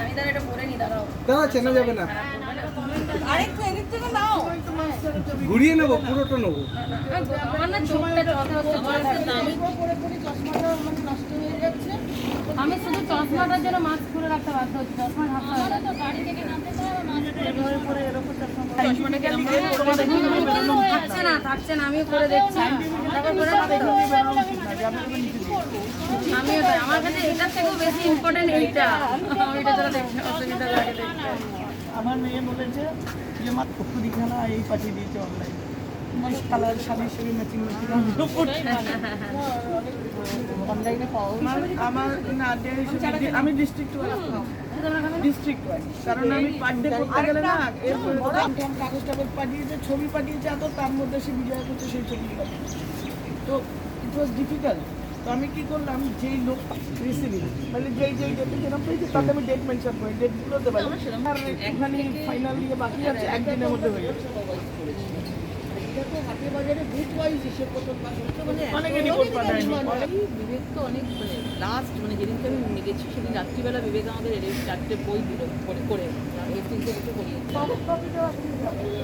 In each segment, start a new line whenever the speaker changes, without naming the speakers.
আমি তাহলে এটা পরে নি দাঁড়াও।
দাদা চেনা যাবে না।
আরেকটু এদিক থেকে নাও।
ঘুরিয়ে নেব পুরোটা নেব।
আমার না চোখটা চশমা আমি শুধু চশমাটার জন্য মাস্ক পরে রাখতে বাধ্য হচ্ছি চশমা ঢাকতে হবে না। থাকছে না থাকছে না আমিও করে দেখছি। তাই আমার কাছে এটার থেকেও বেশি ইম্পর্টেন্ট এইটা। আমি এটা যারা দেখতে অসুবিধা লাগে দেখতে
আমার মেয়ে বলেছে যে মা একটু দিখানা এই পাঠিয়ে দিয়েছে অনলাইন কালার ম্যাচিং ম্যাচিং
অনলাইনে পাও
আমার না হিসেবে আমি ডিস্ট্রিক্ট ডিস্ট্রিক্ট ওয়াইজ কারণ আমি পার ডে করতে গেলে না এরপরে কাগজ টাগজ পাঠিয়েছে ছবি পাঠিয়েছে এত তার মধ্যে সে বিজয় করছে সেই ছবি তো ইট ওয়াজ ডিফিকাল্ট তো আমি কি করলাম? যেই লোক রিসিভিং মানে যেই যেই ডেটে যেরকম পেয়েছে তাতে আমি ডেট মেনশন করি ডেটগুলো দেবো আর একটুখানি ফাইনাল দিয়ে বাকি আছে একদিনের মধ্যে হয়ে যাবে। অনেক
বিবেক তো অনেক মানে লাস্ট মানে যেদিনকে আমি গেছি সেদিন রাত্রিবেলা বিবেক আমাদের চারটে বই দিল করে করে এই তিনটে বছর করিয়ে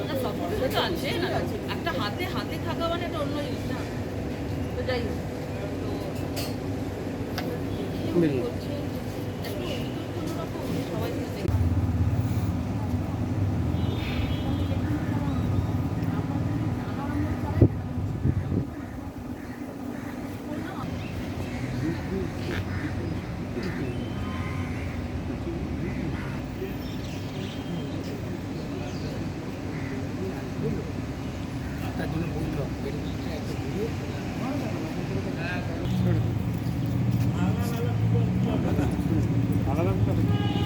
না সব কিছু তো আছে না একটা হাতে হাতে থাকা মানে একটা অন্য জিনিস না। তো যাই হোক। মিলল
তার জন্য বন্ধু হবে। 上がった時。